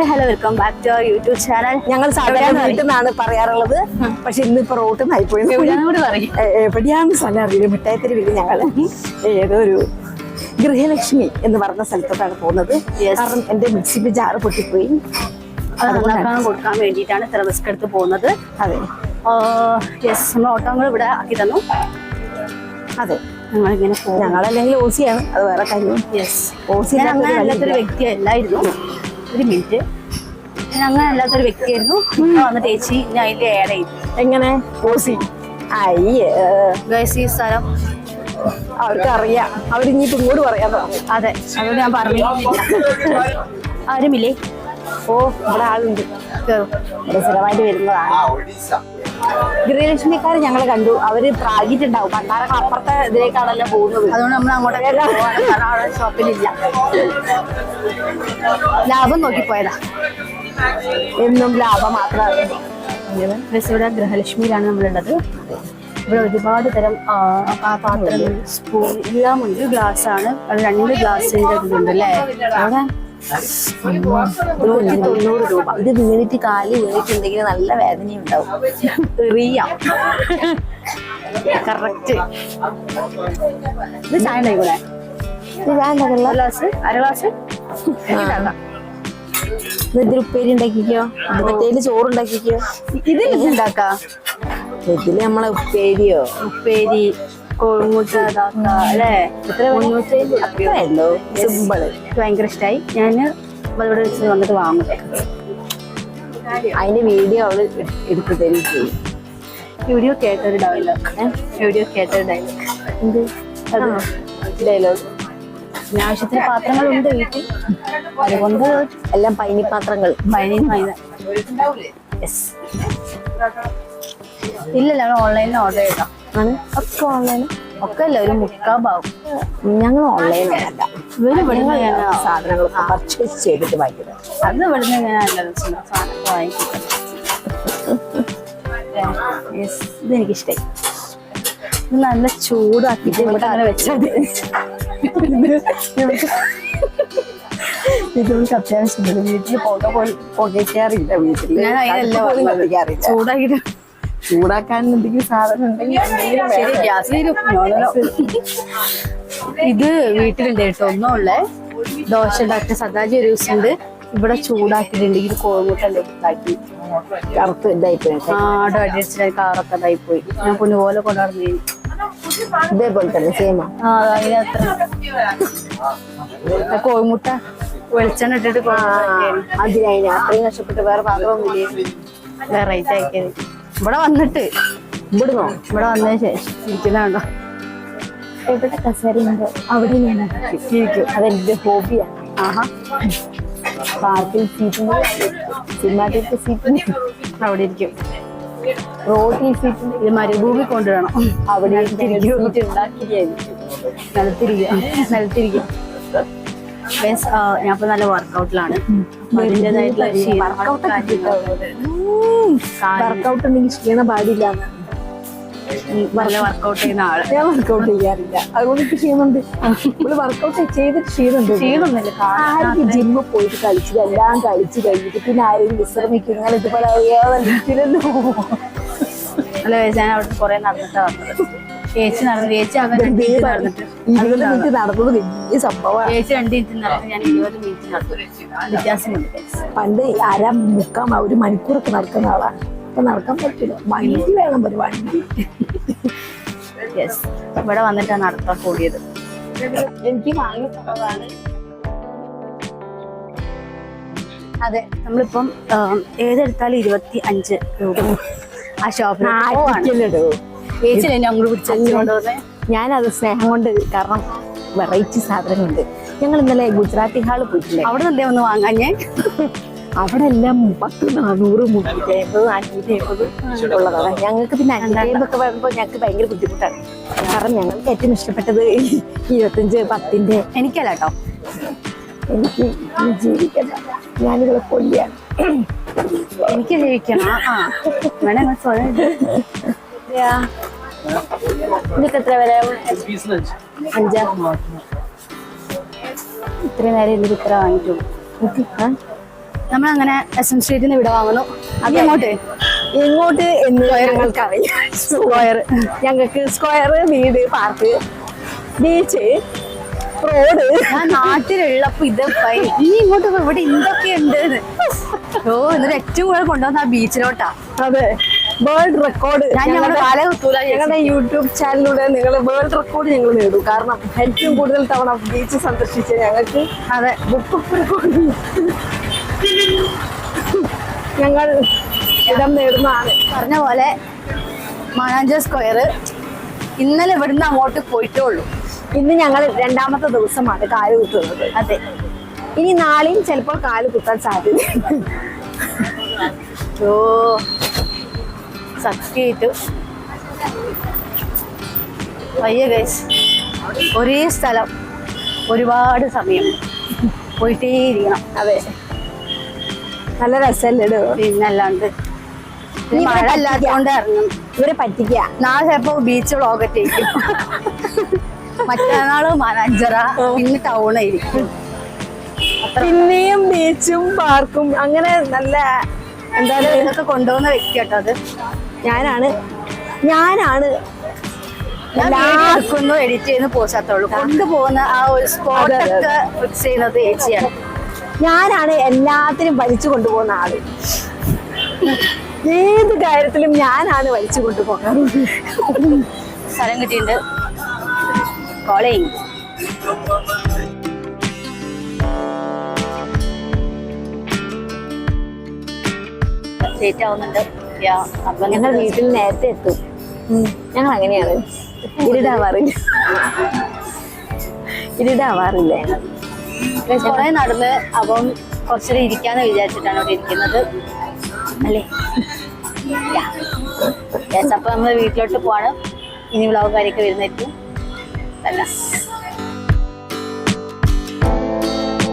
Hi hello welcome back to our YouTube channel ഞങ്ങൾ സാധാരണ വീട്ടിൽ നിന്നാണ് പറയാറുള്ളത്. പക്ഷെ ഇന്നിപ്പോ റോട്ട് നിന്നായി പോയി എവിടെയാണെന്ന് കൂടി പറയും? എ- എവിടെയാണ് സ്ഥലം അറിയില്ല. മിഠായിത്തെരുവിൽ ഞങ്ങൾ ഏതോ ഒരു ഗൃഹലക്ഷ്മി എന്ന് പറഞ്ഞ സ്ഥലത്തോട്ടാണ് പോകുന്നത്. കാരണം എന്റെ മിക്സിന്റെ ജാറ് പൊട്ടിപ്പോയി. നന്നാക്കാൻ കൊടുക്കാൻ വേണ്ടിയിട്ടാണ് ഇത്ര റിസ്ക് എടുത്ത് പോകുന്നത്. അതെ. യെസ് നമ്മൾ ഓട്ടോങ്ങൾ ഇവിടെ ആക്കി തന്നു. അതെ. ഞങ്ങളിങ്ങനെ ഞങ്ങളല്ലെങ്കിൽ ഓസിയാണ്. അത് വേറെ കാര്യം. യെസ് ഓസി ഞാൻ അങ്ങനെ അല്ലാത്തൊരു. വ്യക്തിയല്ലായിരുന്നു. ഒരു മിനിറ്റ്. ഞാൻ അങ്ങനെ അല്ലാത്തൊരു വ്യക്തിയായിരുന്നു. ഇപ്പൊ വന്നിട്ട് ചേച്ചി ഞാൻ അതിൽ ആഡ് ചെയ്തു. എങ്ങനെ? ഓസി അയ്യേ ഗൈസ് ഈ സ്ഥലം അവർക്ക് അറിയാം അവരിഞ്ഞിപ്പോ ഇങ്ങോട്ട് പറയാൻ പറഞ്ഞു അതെ അതോ ഞാൻ പറഞ്ഞു. ആരുമില്ലേ? ഓ ഇവിടെ ആളുണ്ട്. സ്ഥിരമായിട്ട് വരുന്നതാണ്. ഗൃഹലക്ഷ്മിക്കാർ ഞങ്ങൾ കണ്ടു. അവർ പ്രാഗിട്ടുണ്ടാവും. പണ്ടാരൊക്കെ അപ്പുറത്തെ ഇതിലേക്കാണല്ലോ പോകുന്നത്. അതുകൊണ്ട് നമ്മൾ അങ്ങോട്ടൊക്കെ ഷോപ്പിലില്ല. ലാഭം നോക്കി പോയതാ എന്നും ലാഭം മാത്രമാണ്. ഇവിടെ ഗൃഹലക്ഷ്മിയിലാണ് നമ്മളുള്ളത്. ഇവിടെ ഒരുപാട് തരം പാത്രങ്ങൾ സ്പൂൺ എല്ലാം ഉണ്ട്. ഗ്ലാസ് ആണ്. രണ്ട് ഗ്ലാസിന്റെ ഇതുണ്ട് അല്ലേ? അവിടെ നൂറ്റി തൊണ്ണൂറ് രൂപ. ഇത് വീണിട്ട് കാൽ വീണിട്ടുണ്ടെങ്കിൽ നല്ല വേദനയും ഉണ്ടാവും. എറിയാം കറക്റ്റ് ഇത് ചായ ഉണ്ടായിക്കൂടെ ഗ്ലാസ് അര ഗ്ലാസ്? ഇതിൽ ഉപ്പേരി ഉണ്ടാക്കിക്കോ? ഇത് മറ്റേൽ ചോറുണ്ടാക്കിക്കോ ഇതിൽ ഉണ്ടാക്കാം? ഇതിൽ നമ്മളെ ഉപ്പേരിയോ? ഉപ്പേരി. കോഴിമുട്ട ഇതാക്ക അല്ലേ? എത്ര അത്രയല്ലോ സിമ്പിൾ ഭയങ്കര ഇഷ്ടമായി ഞാൻ ഇവിടെ വെച്ച് വന്നിട്ട് വാങ്ങട്ടെ അതിന്റെ വീഡിയോ അവൾ എടുത്തു തരും ചെയ്യും. വീഡിയോ കേട്ടൊരു ഡയലോഗ് വീഡിയോ കേട്ടൊരു ഡയലോഗ് എന്ത്? ഡയലോഗ് ആവശ്യത്തിന് പാത്രങ്ങളുണ്ട് വീട്ടിൽ. അതുകൊണ്ട് എല്ലാം പൈനി പാത്രങ്ങൾ പൈനി ഇല്ലല്ലോ ഓൺലൈനിൽ ഓർഡർ ചെയ്താ ആണ് ഒക്കെ ഓൺലൈൻ ഒക്കെ അല്ല ഒരു മുക്കാ ഭാവം ഞങ്ങൾ ഞാൻ സാധനങ്ങൾ പർച്ചേസ് ചെയ്തിട്ട് വാങ്ങിക്കുന്നത് അത് ഇവിടുന്ന് ഞാൻ വാങ്ങിക്കുന്നത് ഇതെനിക്ക് ഇഷ്ടമായി നല്ല ചൂടാക്കിയിട്ട് ഇവിടെ അങ്ങനെ വെച്ചാൽ ഇത് നമുക്ക് അത്യാവശ്യം. വീട്ടിൽ പുക പോയി പുകയ്ക്കാറില്ല വീട്ടിൽ. ചൂടാക്കിയിട്ട് ചൂടാക്കാൻ എന്തെങ്കിലും സാധനം ഉണ്ടെങ്കിൽ. ഗ്യാസ് തീരും. ഇത് വീട്ടിലുണ്ട് കേട്ടോ. ഒന്നും ഉള്ളേ ദോശ ഉണ്ടാക്കിയ സദാജി ഒരു ദിവസം ഉണ്ട്. ഇവിടെ ചൂടാക്കിയിട്ടുണ്ട്. ഇത് കോഴിമുട്ട ഉണ്ടാക്കി. കറുത്ത് ഇതായിപ്പോയി. ആടെ അടിച്ചിട്ട് കാറൊക്കെ ഇതായി പോയി ഞാൻ പൊന്നുപോലെ കൊണ്ടുവന്നു ഇതേപോലെ തന്നെ സെയിമാ ആ. അതിനത്ര കോഴിമുട്ട വെളിച്ചെണ്ണ ഇട്ടിട്ട് അതിനായി അത്രയും നഷ്ടപ്പെട്ട് വേറെ പാത്രമൊന്നുമില്ലേ. വെറൈറ്റി ആക്കിയത് ഇവിടെ വന്നിട്ട്. ഇവിടുന്നോ? ഇവിടെ വന്നതിന് ശേഷം ഇരിക്കുന്നുണ്ടോ എവിടെ കസേരയുണ്ടോ അവിടെ ഞാൻ ഇരിക്കും അതെന്റെ ഹോബിയാണ് ആഹാ. പാർക്കിൽ സീറ്റുണ്ട് സിനിമാറ്റിക്ക് സീറ്റിന്റെ അവിടെ ഇരിക്കും. റോഡിൽ സീറ്റിന്റെ ഇത് മരുഭൂമി കൊണ്ടുവരണം. അവിടെ സീറ്റ് ഉണ്ടാക്കിയായിരിക്കും നിലത്തിരിക്കുക. നിലത്തിരിക്കുക. ആ, ഞാൻ ഇപ്പൊ നല്ല വർക്കൗട്ടിലാണ് വർക്കൗട്ട് ഉണ്ടെങ്കിൽ ക്ഷീണം പാടില്ല നല്ല വർക്കൗട്ട് ചെയ്യുന്ന ആൾ. ഞാൻ വർക്കൗട്ട് ചെയ്യാറില്ല. അതുകൊണ്ട് എനിക്ക് ക്ഷീണമുണ്ട് നമ്മൾ വർക്കൗട്ട് ചെയ്തിട്ട് ക്ഷീണമുണ്ട് ക്ഷീണമൊന്നുമില്ല ആർക്ക് ജിമ്മിൽ പോയിട്ട് കളിച്ചത് എല്ലാം കളിച്ച് കഴിഞ്ഞിട്ട് പിന്നെ ആരെയും വിശ്രമിക്കും. നിങ്ങൾ ഇതുപോലെ അറിയാതെ ഇരിക്കില്ലല്ലോ അല്ല ഞാൻ അവിടെ കുറെ നടന്നിട്ടാണ് വന്നത്. ചേച്ചി നടന്നു. ചേച്ചി അങ്ങനെ രണ്ട് മിനിറ്റ് നടന്നിട്ട് ഇരുപത് മിനിറ്റ് നടന്നത് വലിയ സംഭവമാണ്. ചേച്ചി രണ്ട് മിനിറ്റ് നടന്നു ഞാൻ ഇരുപത് മിനിറ്റ് നടന്നു. വ്യത്യാസമുണ്ട് guys. പണ്ട് അര മുക്കാം ഒരു മണിക്കൂറൊക്കെ നടക്കുന്ന ആളാണ്. ഇപ്പൊ നടക്കാൻ പറ്റില്ല. വണ്ടി വേണം ഒരു വണ്ടി. Yes. ഇവിടെ വന്നിട്ടാണ് നടത്താൻ കൂടിയത്. എനിക്ക് വാങ്ങി തന്നതാണ്. അതെ നമ്മളിപ്പം ഏതെടുത്താലും ഇരുപത്തി അഞ്ച് രൂപ ആ ഷോപ്പിൽ പോവാണ്. ആറ്റിക്കല്ലടോ ഞാനത് സ്നേഹം കൊണ്ട് കാരണം വെറൈറ്റി സാധനങ്ങളുണ്ട്. ഞങ്ങൾ ഇന്നലെ ഗുജറാത്തി ഹാൾ പോയിട്ടില്ലേ? അവിടെ നിന്നേ ഒന്ന് ഞാൻ? അവിടെ എല്ലാം പത്ത് നാനൂറ് മുന്നൂറ്റി അമ്പത് നാനൂറ്റി അമ്പത് ഉള്ളതാണ്. ഞങ്ങൾക്ക് പിന്നെ അഞ്ചായിരമൊക്കെ വരുമ്പോൾ ഞങ്ങൾക്ക് ഭയങ്കര ബുദ്ധിമുട്ടാണ്. കാരണം ഞങ്ങൾക്ക് ഏറ്റവും ഇഷ്ടപ്പെട്ടത് ഇരുപത്തഞ്ച് പത്തിന്റെ. എനിക്കല്ല കേട്ടോ എനിക്ക് ജീവിക്കണം ഞാനിവിടെ കൊല്ലിയാണ് എനിക്ക് ജീവിക്കണം. ആ വേണേ സ്വയം. ഇതൊക്കെ എത്ര വില? അഞ്ചാ? ഇത്രയും നേരം ഇതിൽ ഇത്ര വാങ്ങിയിട്ടുള്ളൂ എനിക്ക് ആ? നമ്മളങ്ങനെ എസ് എം സ്ട്രീറ്റിൽ നിന്ന് ഇവിടെ വാങ്ങുന്നു. അത് അങ്ങോട്ട് എങ്ങോട്ട്? എന്ന് ഞങ്ങൾക്കറിയാം സ്ക്വയർ ഞങ്ങൾക്ക് സ്ക്വയർ വീട് പാർക്ക് ബീച്ച് റോഡ് ഞാൻ നാട്ടിലുള്ളപ്പോ ഇത് പൈ- ഇനി ഇങ്ങോട്ട് ഇവിടെ എന്തൊക്കെ ഉണ്ട്. ഓ എന്നിട്ട് ഏറ്റവും കൂടുതൽ കൊണ്ടുവന്ന ആ ബീച്ചിലോട്ടാ അതെ. വേൾഡ് റെക്കോർഡ് ഞങ്ങളുടെ യൂട്യൂബ് ചാനലിലൂടെ നിങ്ങൾ വേൾഡ് റെക്കോർഡ് ഞങ്ങൾ നേടും. കാരണം ഏറ്റവും കൂടുതൽ തവണ ബീച്ച് സന്ദർശിച്ച ഞങ്ങൾക്ക് അതെ. ബുക്ക് റെക്കോർഡ് ഞങ്ങൾ ഇടം നേടുന്നതാണ്. പറഞ്ഞ പോലെ മാനാഞ്ച സ്ക്വയർ ഇന്നലെ ഇവിടുന്ന് അങ്ങോട്ട് പോയിട്ടേ ഉള്ളൂ ഇന്ന് ഞങ്ങൾ രണ്ടാമത്തെ ദിവസമാണ് കാൽ കുത്തുന്നത്. അതെ. ഇനി നാളെയും ചിലപ്പോൾ കാൽ കുത്താൻ സാധ്യതയുണ്ട് ഓ. സത്യമായിട്ട് വയ്യ ഗൈസ് ഒരേ സ്ഥലം ഒരുപാട് സമയം പോയിട്ടേ ഇരിക്കണം അതെ. നല്ല രസമല്ലേ പിന്നല്ലാണ്ട് മഴ അല്ലാത്തതുകൊണ്ട് ഇറങ്ങും. ഇവരെ പറ്റിക്കുക നാളെ ചിലപ്പോ ബീച്ച് വ്ളോഗറ്റേക്കും മറ്റന്നാൾ മലഞ്ചറ പിന്നെ ടൗൺ ആയിരിക്കും. പിന്നെയും ബീച്ചും പാർക്കും അങ്ങനെ നല്ല എന്തായാലും ഇതൊക്കെ കൊണ്ടുപോകുന്ന വ്യക്തി കേട്ടോ അത്. ഞാനാണ് ഞാനാണ് ഞാൻ എല്ലാ- വീഡിയോ എടുക്കുന്നു എഡിറ്റ് ചെയ്യുന്ന പോസാത്തുള്ളൂ കൊണ്ടുപോകുന്ന ആ ഒരു സ്പോട്ടൊക്കെ ഫിക്സ് ചെയ്യുന്നത് ചേച്ചിയാണ് ഞാനാണ് എല്ലാത്തിനും വലിച്ചു കൊണ്ടുപോകുന്ന ആൾ. ഏത് കാര്യത്തിലും ഞാനാണ് വലിച്ചു കൊണ്ടുപോകാറ് സ്ഥലം കിട്ടിയിട്ടുണ്ട്. കോളേജ് ലേറ്റ് ആവുന്നുണ്ട്. അപ്പൊ ഞങ്ങൾ വീട്ടിൽ നേരത്തെ എത്തും. ഞങ്ങൾ അങ്ങനെയാണ്. ഇരുടാവാറില്ല. ഇരുടാവാറില്ല. കുറെ നടന്ന് അപ്പം കുറച്ചേരം ഇരിക്കാന്ന് വിചാരിച്ചിട്ടാണ് ഇവിടെ ഇരിക്കുന്നത്. അല്ലേ? അപ്പൊ നമ്മൾ വീട്ടിലോട്ട് പോവാണ്. ഇനി വ്ളോഗ് കാര്യമൊക്കെ വരുന്നേക്കും അല്ല.